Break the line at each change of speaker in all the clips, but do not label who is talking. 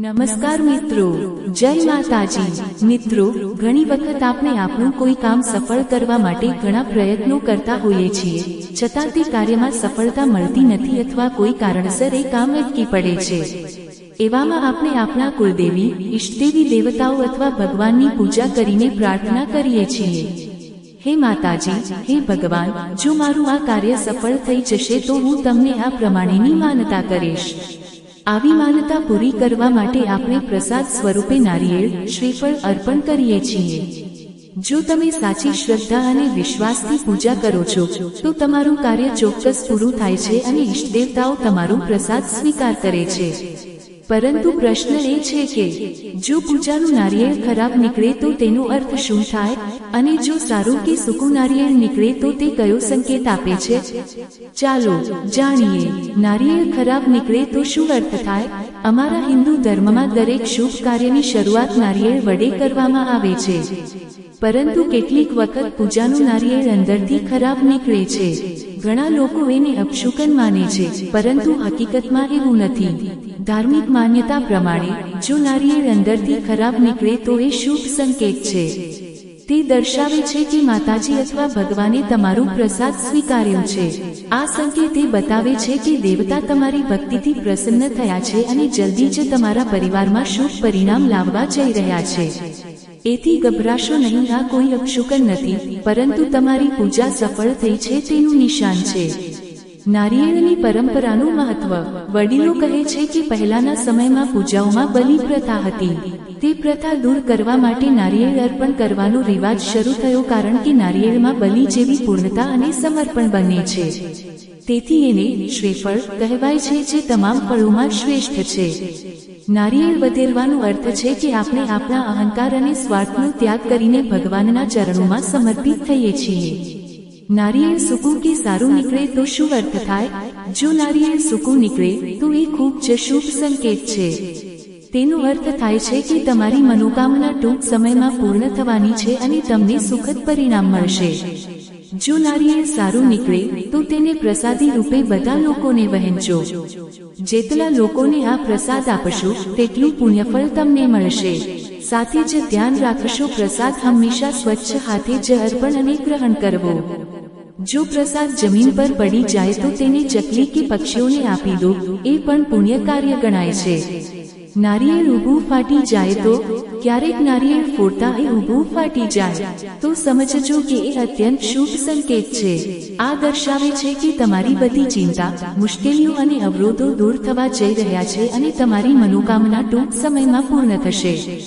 નમસ્કાર મિત્રો. જય માતાજી. મિત્રો, ઘણી વખત આપણે આપણું કોઈ કામ સફળ કરવા માટે ઘણા પ્રયત્નો કરતા હોઈએ છીએ. છતાં તે કાર્યમાં સફળતા મળતી નથી અથવા કોઈ કારણસર એ કામ અટકી પડે છે. એવામાં આપણે આપણા કુળદેવી, ઈષ્ટદેવી દેવતાઓ અથવા ભગવાનની પૂજા કરીને પ્રાર્થના કરીએ છીએ. હે માતાજી, હે ભગવાન, જો મારું આ કાર્ય સફળ થઈ જશે તો હું તમને આ પ્રમાણેની માનતા કરીશ. આવી માન્યતા પૂરી કરવા માટે આપણે પ્રસાદ સ્વરૂપે નારિયેળ, શ્રીફળ અર્પણ કરીએ છીએ. જો તમે સાચી શ્રદ્ધા અને વિશ્વાસથી પૂજા કરો છો, તો તમારું કાર્ય ચોક્કસ પૂરું થાય છે અને ઈષ્ટદેવતાઓ તમારો પ્રસાદ સ્વીકાર કરે છે. પરંતુ પ્રશ્ન એ છે કે, જો પૂજાનું નારિયેળ ખરાબ નીકળે તો તેનો અર્થ શું થાય? અને જો સારું કે સૂકું નારિયેળ નીકળે તો તે કયો સંકેત આપે છે? ચાલો જાણીએ, નારિયેળ ખરાબ નીકળે તો શું અર્થ થાય? અમારા હિન્દુ ધર્મમાં દરેક શુભ કાર્યની શરૂઆત નારિયેળ વડે કરવામાં આવે છે. પરંતુ કેટલીક વખત પૂજાનું નારિયેળ અંદરથી ખરાબ નીકળે છે. ઘણા લોકો એને અપશુકન માને છે, પરંતુ હકીકતમાં એવું નથી. ધાર્મિક માન્યતા પ્રમાણે જો નારિયેળ અંદરથી ખરાબ નીકળે તો એ શુભ સંકેત છે. તે દર્શાવે છે કે માતાજી અથવા ભગવાને તમારું પ્રસાદ સ્વીકાર્યો છે. આ સંકેત એ બતાવે છે કે દેવતા તમારી ભક્તિથી પ્રસન્ન થયા છે અને જલ્દી જ તમારા પરિવારમાં શુભ પરિણામ લાવવા જઈ રહ્યા છે. એથી ગભરાશો નહીં, આ કોઈ અપશુકન નથી, પરંતુ તમારી પૂજા સફળ થઈ છે તેનું નિશાન છે. નારિયેળની પરંપરાનું મહત્વ. વડીલો કહે છે કે પહેલાના સમયમાં પૂજાઓમાં બલિ પ્રથા હતી. તે પ્રથા દૂર કરવા માટે નારિયેળ અર્પણ કરવાનો રિવાજ શરૂ થયો કારણ કે નારિયેળમાં બલિ જેવી પૂર્ણતા અને સમર્પણ બને છે. તેથી એને શ્રેફળ કહેવાય છે જે તમામ ફળોમાં શ્રેષ્ઠ છે. નારિયેળ વધેરવાનો અર્થ છે કે આપણે આપણા અહંકાર અને સ્વાર્થનો ત્યાગ કરીને ભગવાનના ચરણોમાં સમર્પિત થઈએ છીએ. નારિયેળ સૂકું કે સારું નીકળે તો શું અર્થ થાય? જો નારિયેળ સૂકું નીકળે, તો એ ખૂબ જ શુભ સંકેત છે. તેનો અર્થ થાય છે કે તમારી મનોકામના ટૂંક સમયમાં પૂર્ણ થવાની છે અને તમને સુખદ પરિણામ મળશે. જો નારિયેળ સારું નીકળે, તો તેને પ્રસાદી રૂપે બધા લોકોને વહેંચો. જેટલા લોકોને આ પ્રસાદ આપશો, તેટલું પુણ્યફળ તમને મળશે. સાથે જ ધ્યાન રાખશો, પ્રસાદ હંમેશા સ્વચ્છ હાથે જ અર્પણ અને ગ્રહણ કરવો. જો પ્રસાદ જમીન પર પડી જાય તો તેને ચકલી કે પક્ષીઓને આપી દો, એ પણ પુણ્ય કાર્ય ગણાય છે. નારિયેળ ઊભું ફાટી જાય તો ક્યારેક નારિયેળ ફોડતા એ ઊભું ફાટી જાય. તો સમજજો કે એ અત્યંત શુભ સંકેત છે. આ દર્શાવે છે કે તમારી બધી ચિંતા, મુશ્કેલીઓ અને અવરોધો દૂર થવા જઈ રહ્યા છે અને તમારી મનોકામના ટૂંક સમયમાં પૂર્ણ થશે.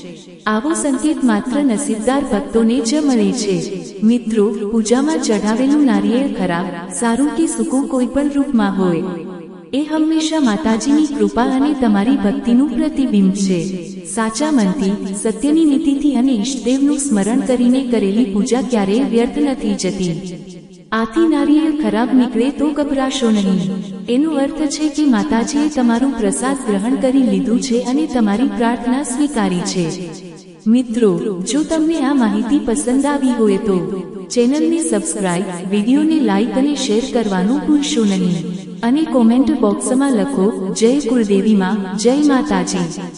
આવો સંકેત માત્ર નસીબદાર ભક્તોને જ મળે છે. મિત્રો, પૂજામાં ચઢાવેલું નારિયેળ ખરાબ, સારું કે સૂકું કોઈ પણ રૂપમાં હોય. એ હંમેશા માતાજીની કૃપા અને તમારી ભક્તિનું પ્રતિબિંબ છે. સાચા મનથી, સત્યની નીતિથી અને ઈષ્ટદેવનું સ્મરણ કરીને કરેલી પૂજા ક્યારેય વ્યર્થ નથી જતી. આથી નારિયેળ ખરાબ નીકળે તો ગભરાશો નહીં. એનો અર્થ છે કે માતાજીએ તમારું પ્રસાદ ગ્રહણ કરી લીધું છે અને તમારી પ્રાર્થના સ્વીકારી છે. મિત્રો, જો તમને આ માહિતી પસંદ આવી હોય તો ચેનલને સબસ્ક્રાઇબ વિડીયોને લાઇક અને શેર કરવાનું ભૂલશો નહીં. અને કોમેન્ટ બોક્સમાં લખો, જય કુલદેવીમાં જય માતાજી.